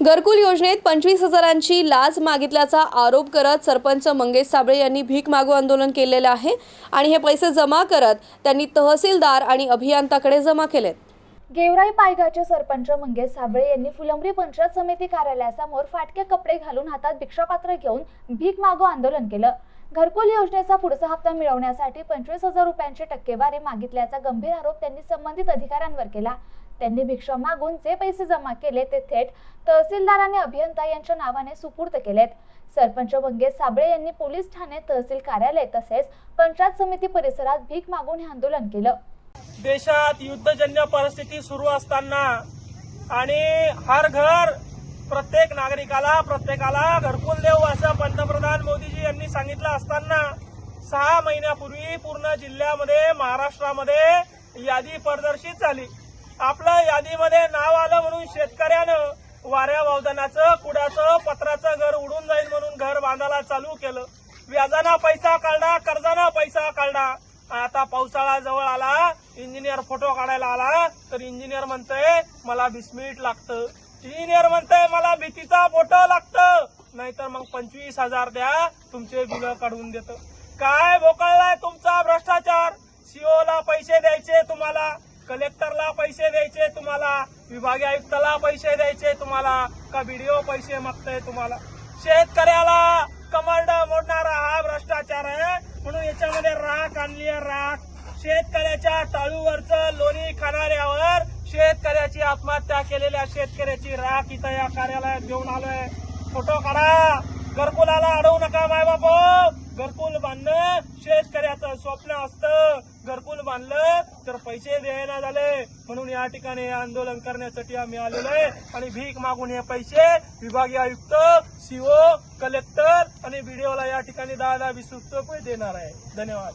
घरकुल योजनेत पंचवीस हजारांची लाच मागितल्याचा आरोप करत सरपंच मंगेश साबळे यांनी भीक मागू आंदोलन केलेलं आहे आणि हे पैसे जमा करत त्यांनी तहसीलदार आणि अभियंताकडे जमा केलेत. गेवराई पायगाचे सरपंच मंगेश साबळे यांनी फुलंब्री पंचायत समिती कार्यालयासमोर फाटके कपडे घालून हातात भिक्षापात्र घेऊन भीक मागो आंदोलन केलं. घरकुल योजनेचा पुढचा हप्ता मिळवण्यासाठी पंचवीस हजार रुपयांची टक्केवारी मागितल्याचा गंभीर आरोप त्यांनी संबंधित अधिकाऱ्यांवर केला. त्यांनी भिक्षा मागून जे पैसे जमा केले ते थेट तहसीलदार आणि अभियंता यांच्या नावाने सुपूर्द केलेत. सरपंच मंगेश साबळे यांनी पोलीस ठाणे तहसील कार्यालय तसेच पंचायत समिती परिसरात भीक मागून हे आंदोलन केलं. देशात युद्धजन्य परिस्थिती सुरू असताना आणि हर घर प्रत्येक नागरिकाला प्रत्येकाला घरकुल देऊ असं पंतप्रधान मोदीजी यांनी सांगितलं असताना सहा महिन्यापूर्वी पूर्ण जिल्ह्यामध्ये महाराष्ट्रामध्ये यादी प्रदर्शित झाली. आपलं यादीमध्ये नाव आलं म्हणून शेतकऱ्यानं वाऱ्या वावदानाचं कुडाचं पत्राचं घर उडून जाईल म्हणून घर बांधायला चालू केलं. व्याजाना पैसा काढला कर्जाना पैसा काढला आता पावसाळा जवळ आला इंजिनियर फोटो काढायला आला तर इंजिनियर म्हणतंय मला बिस्मिट लागतं. इंजिनियर म्हणतंय मला भीतीचा फोटो लागतं. नाहीतर मग पंचवीस हजार द्या तुमचे बिल काढून देतं. काय भोकळलाय तुमचा भ्रष्टाचार? सीओला पैसे द्यायचे तुम्हाला. कलेक्टरला पैसे द्यायचे तुम्हाला विभागीय आयुक्ताला पैसे द्यायचे तुम्हाला का व्हिडिओ पैसे मागताय तुम्हाला? शेतकऱ्याला कमांड मोडणारा हा भ्रष्टाचार आहे. म्हणून याच्यामध्ये राख आणली आहे राख. शेतकऱ्याच्या टाळूवरचं लोणी खाणाऱ्यावर शेतकऱ्याची आत्महत्या केलेल्या शेतकऱ्याची राख इथं या कार्यालयात घेऊन आलोय. फोटो काढा. घरकुलाला अडवू नका माय बाप घरकुल बांधणं शेतकऱ्याचं स्वप्न असतं. घरकुल बांधलं तर पैसे द्यायला झाले. म्हणून या ठिकाणी आंदोलन करण्यासाठी आम्ही आलेलो आहे. आणि भीक मागून हे पैसे विभागीय आयुक्त सीओ कलेक्टर आणि बीडीओला या ठिकाणी दहा दहा वीस रुपये देणार आहे. धन्यवाद.